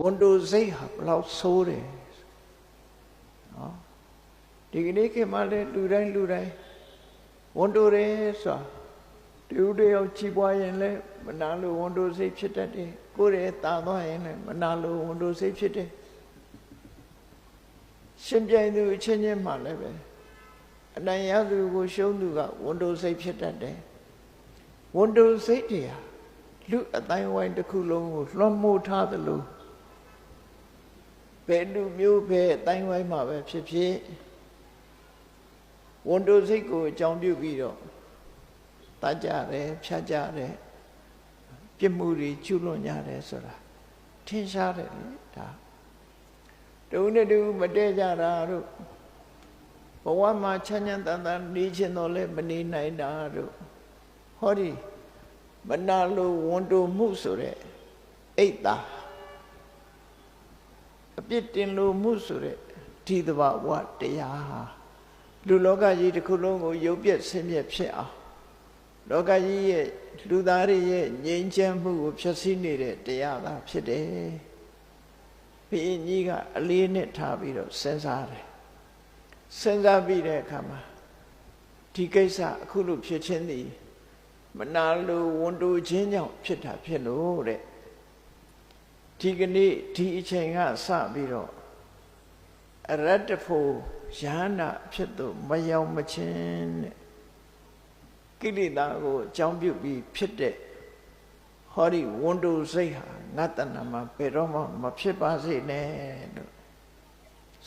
ဝန်တိုစိတ်ဟာဘလောက်ဆိုးတယ်နော်ဒီကနေ့ခေတ်မှာလည်းလူတိုင်းလူတိုင်းဝန်တိုတယ်ဆိုတာတူတယောက်ချီးပွားရင်လည်းမနာလို့ဝန်တိုစိတ်ဖြစ်တတ်တယ်ကိုယ်ရဲ့တာသွားရင်လည်းမနာလို့ဝန်တိုစိတ်ဖြစ်တယ်ရှင်ပြိုင်သူအချင်းချင်းမှလည်းပဲအနိုင်ရသူကိုရှုံးသူကဝန်တိုစိတ်ဖြစ်တတ်တယ်ဝန်တိုစိတ်တွေဟာလူအတိုင်းဝိုင်းတစ်ခုလုံးကိုလွှမ်းမိုးထားသလို ဘယ်လူမျိုးပဲအတိုင်းဝိုင်းမှာပဲဖြစ်ဖြစ်ဝန်တိုစိတ်ကိုအကြောင်းပြုပြီးတော့တတ်ကြတယ်ဖြတ်ကြတယ်ပြစ်မှုတွေကျุလွန်ကြတယ်ဆိုတာထင်ရှားတယ်လေဒါတူနဲ့တူမတည့်ကြတာတို့ဘဝမှာချမ်းချမ်းသာသာနေခြင်းတော့လဲမနေနိုင်တာတို့ဟောဒီမနာလိုဝန်တိုမှုဆိုတဲ့အိတ်တာ အပြစ်တင်လိုမှုဆိုတဲ့ဒီတဘာဝတရားဟာလူလောကကြီးတစ်ခုလုံးကိုရုပ်ပြက်ဆင်းရဲဖြစ်အောင်လောကကြီးရဲ့လူသားတွေရဲ့ငြိမ်းချမ်းမှုကိုဖျက်ဆီးနေတဲ့တရားသာဖြစ်တယ်ဘုရင်ကြီးကအလေးနဲ့ထားပြီးတော့စဉ်းစားတယ်စဉ်းစားပြီးတဲ့အခါမှာဒီကိစ္စအခုလို့ဖြစ်ချင်းသည်မနာလိုဝန်တိုခြင်းကြောင့်ဖြစ်တာဖြစ်လို့တဲ့ ဒီကနေ့ဒီအချိန်ကစပြီးတော့အရတ္တဖို့ယန္တာဖြစ်တော့မရောက်မချင်းတဲ့ကိလေသာကိုအကြောင်းပြုပြီးဖြစ်တဲ့ဟောဒီဝန်တိုစိတ်ဟာငါတဏ္ဍမှာဘယ်တော့မှမဖြစ်ပါစေနဲ့လို့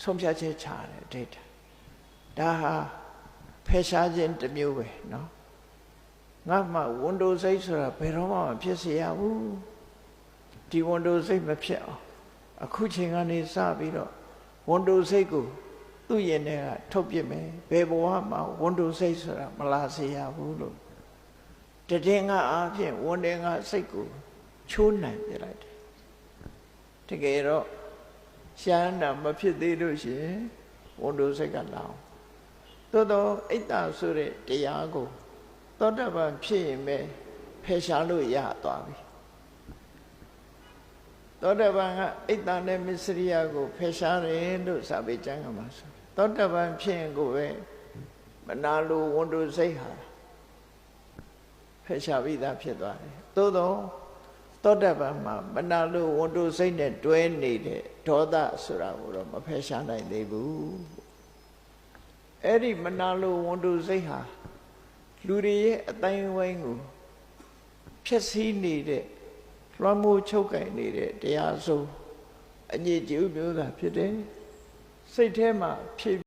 ဆုံးဖြတ်ချက်ချတယ်ဒိဋ္ဌဒါဟာဖယ်ရှားခြင်းတစ်မျိုးပဲเนาะငါမှဝန်တိုစိတ်ဆိုတာဘယ်တော့မှမဖြစ်စေရဘူး ဒီဝန်တိုစိတ်မဖြစ်အောင်အခုချိန်ကနေစပြီးတော့ဝန်တိုစိတ်ကိုသူ့ရင်ထဲကထုတ်ပြစ်မယ်ဘယ်ဘဝမှာဝန်တိုစိတ်ဆိုတာမလာစေရဘူးလို့တည်ငါအားဖြင့်ဝန်တယ်ငါစိတ်ကိုချိုးနိုင်ပြလိုက်တယ်တကယ်တော့ရှမ်းတာမဖြစ်သေးလို့ရှိရင်ဝန်တိုစိတ်ကလောင်သို့တော့အိတ်တာဆိုတဲ့တရားကိုသောတပန်ဖြစ်ရင်ပဲဖယ်ရှားလို့ရသွားပြီ သောတပန်ကအိတ်တာနဲ့မစ္စရိယကိုဖယ်ရှားတယ်လို့စာပေကျမ်းကမှာဆိုသောတပန်ဖြစ်ရင်ကိုပဲမနာလိုဝန်တိုစိတ်ဟာဖယ်ရှားပြီးသားဖြစ်သွားတယ်သို့တော့သောတပန်မှာမနာလိုဝန်တိုစိတ်နဲ့တွဲနေတဲ့ဒေါသဆိုတာကိုတော့မဖယ်ရှားနိုင်သေးဘူးအဲ့ဒီမနာလိုဝန်တိုစိတ်ဟာလူတွေရဲ့အတိုင်းဝိုင်းကိုဖြည့်ဆည်းနေတဲ့ လွှမ်းမိုးချုပ်ကင်နေတဲ့တရားဆုံးအညစ်အကြေးမျိုးသာဖြစ်တယ်စိတ်ထဲမှာဖြစ်